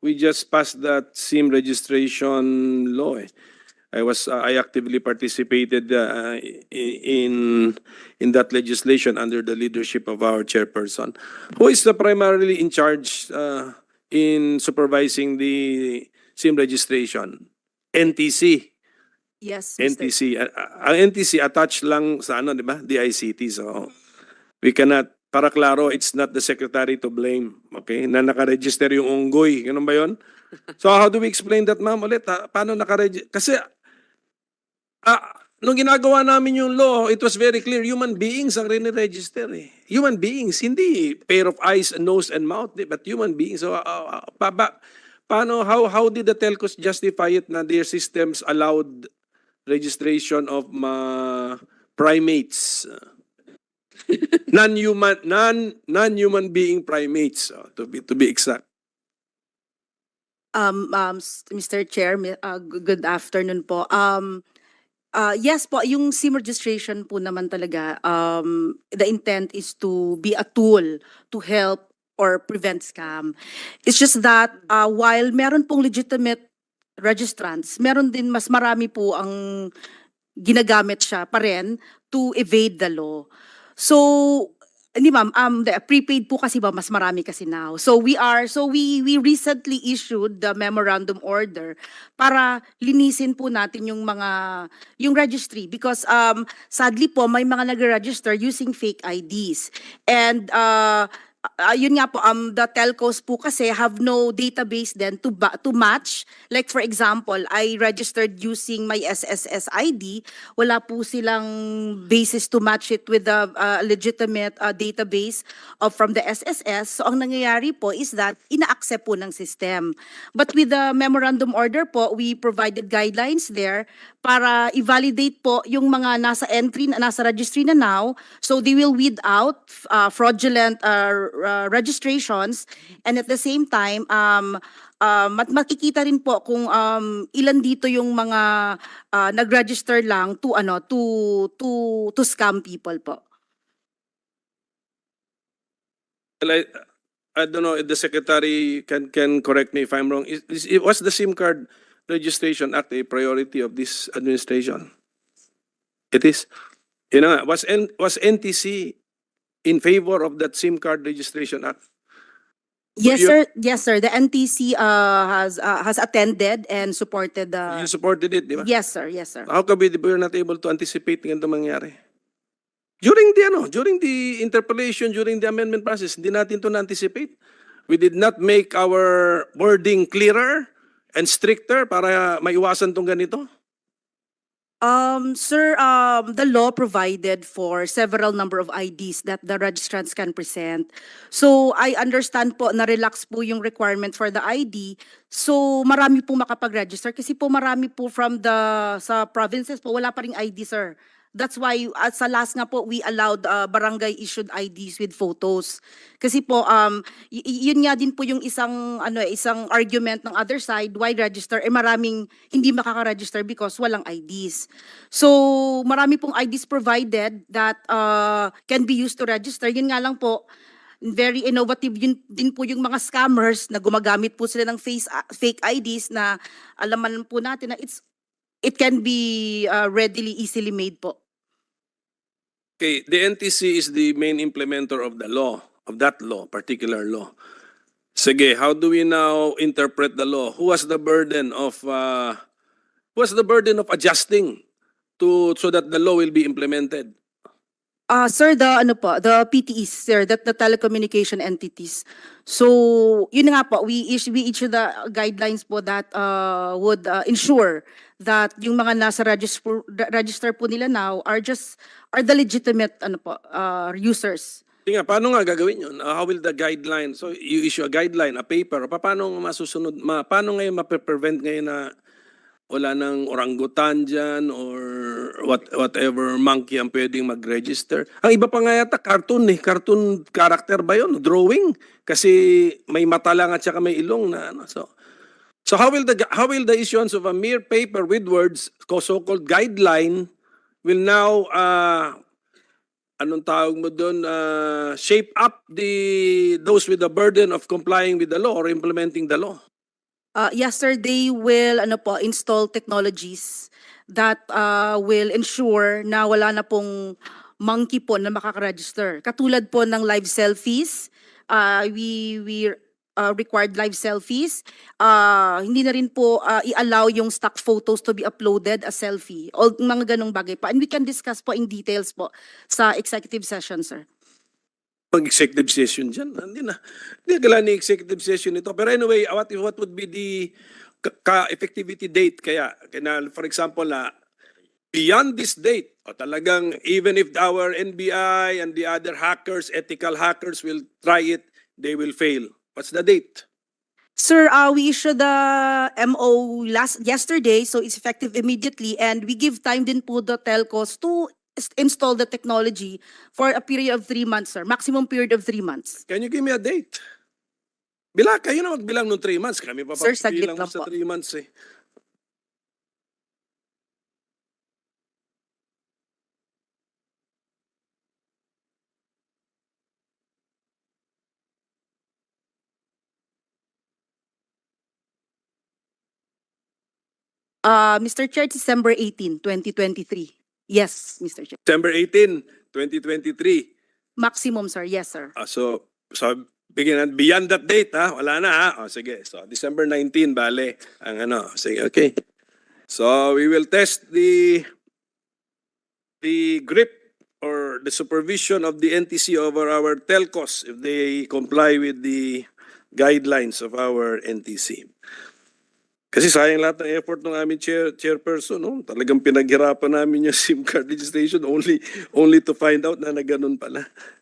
we just passed that SIM registration law. eh. I was, uh, I actively participated uh, i- in, in that legislation under the leadership of our chairperson. Who is the primarily in charge uh, in supervising the SIM registration? NTC. Yes, Mr. NTC. Uh, Ang NTC attached lang sa ano, di ba? DICT. So, we cannot, para klaro, it's not the secretary to blame. Okay? Na nakaregister yung unggoy. Ganun ba yun? So, how do we explain that, ma'am? Ulit, ha? paano nakaregister? Kasi, ah, nung ginagawa namin yung law, it was very clear, human beings ang rin-register eh. Human beings, hindi pair of eyes, nose, and mouth, eh, but human beings. So, ah, ah, pa, ba, paano, how, how did the telcos justify it na their systems allowed registration of ma primates non-human non non-human being primates uh, to be to be exact Um, um, Mr. Chair, uh, good afternoon po. Um, uh, yes po, yung SIM registration po naman talaga, um, the intent is to be a tool to help or prevent scam. It's just that uh, while meron pong legitimate registrants, meron din mas marami po ang ginagamit siya pa rin to evade the law. So, hindi ma'am, um, the prepaid po kasi ba mas marami kasi now. So we are, so we we recently issued the memorandum order para linisin po natin yung mga, yung registry because um, sadly po may mga nag-register using fake IDs. And uh, uh, yun nga po, um, the telcos po kasi have no database then to, to match. Like for example, I registered using my SSS ID. Wala po silang basis to match it with the uh, legitimate uh, database of from the SSS. So ang nangyayari po is that ina-accept po ng system. But with the memorandum order po, we provided guidelines there para i-validate po yung mga nasa entry, nasa registry na now. So they will weed out uh, fraudulent uh, uh, registrations. And at the same time, um, um, mat makikita rin po kung um, ilan dito yung mga uh, nag-register lang to ano to to to scam people po. well, I, I don't know if the secretary can can correct me if I'm wrong. Is, is, was the SIM card registration act a priority of this administration? It is. You know was N, was NTC in favor of that SIM card registration act Yes, sir. Yes, sir. The NTC uh, has uh, has attended and supported the. you supported it di ba Yes, sir. Yes, sir. How come we we were not able to anticipate ganito mangyari? During the ano, during the interpellation, during the amendment process, hindi natin to na-anticipate. We did not make our wording clearer and stricter para maiwasan tong ganito. Um, sir, um, the law provided for several number of IDs that the registrants can present. So, I understand po na relax po yung requirement for the ID. So, marami po makapag-register kasi po marami po from the sa provinces po wala pa ring ID, sir. That's why at sa last nga po we allowed uh, barangay issued IDs with photos. Kasi po um yun nga din po yung isang ano eh, isang argument ng other side why register eh maraming hindi makaka-register because walang IDs. So marami pong IDs provided that uh, can be used to register. Yun nga lang po very innovative yun din po yung mga scammers na gumagamit po sila ng face uh, fake IDs na alaman po natin na it's it can be uh, readily easily made po. Okay, the NTC is the main implementer of the law, of that law, particular law. Sige, how do we now interpret the law? Who has the burden of uh, who has the burden of adjusting to so that the law will be implemented? Uh, sir, the ano po, the PTEs, sir, that the telecommunication entities. So, yun nga po, we issue, we issue the guidelines po that uh, would uh, ensure that yung mga nasa register, register po nila now are just, are the legitimate ano po, uh, users. Sige nga, paano nga gagawin yun? Uh, how will the guideline, so you issue a guideline, a paper, pa- paano masusunod, ma, paano ngayon ma-prevent ngayon na wala nang orangutan dyan or what, whatever monkey ang pwedeng mag-register. Ang iba pa nga yata, cartoon eh. Cartoon character ba yun? Drawing? Kasi may mata lang at saka may ilong na ano. So, so how will the how will the issuance of a mere paper with words, so-called guideline, will now uh, anong tawag mo doon, uh, shape up the those with the burden of complying with the law or implementing the law. Uh, yes, sir, they will ano po, install technologies that uh, will ensure na wala na pong monkey po na makaka-register. Katulad po ng live selfies, uh, we, we uh, required live selfies. Uh, hindi na rin po uh, i-allow yung stock photos to be uploaded as selfie. All mga ganong bagay pa. And we can discuss po in details po sa executive session, sir. Pag-executive session dyan, hindi na. Hindi kailangan ni executive session ito. Pero anyway, what, what would be the ka- ka-effectivity date kaya? Kaya for example, na beyond this date, o talagang even if our NBI and the other hackers, ethical hackers will try it, they will fail. What's the date? Sir, uh, we issued the MO last yesterday, so it's effective immediately, and we give time din po the telcos to is- install the technology for a period of three months, sir. Maximum period of three months. Can you give me a date? Bila, kayo na magbilang nung 3 months. Kami pa Sir, saglit papilang lang sa po. 3 months eh. Uh, Mr. Chair, December 18, 2023. Yes, Mr. Chair. December 18, 2023. Maximum, sir. Yes, sir. Ah, so, so bigyan beyond that date ha, wala na ha. O sige, so December 19 bale ang ano. Sige, okay. So we will test the the grip or the supervision of the NTC over our telcos if they comply with the guidelines of our NTC. Kasi sayang lahat ng effort ng aming chair, chairperson, no? Talagang pinaghirapan namin yung SIM card registration only only to find out na naganon pala.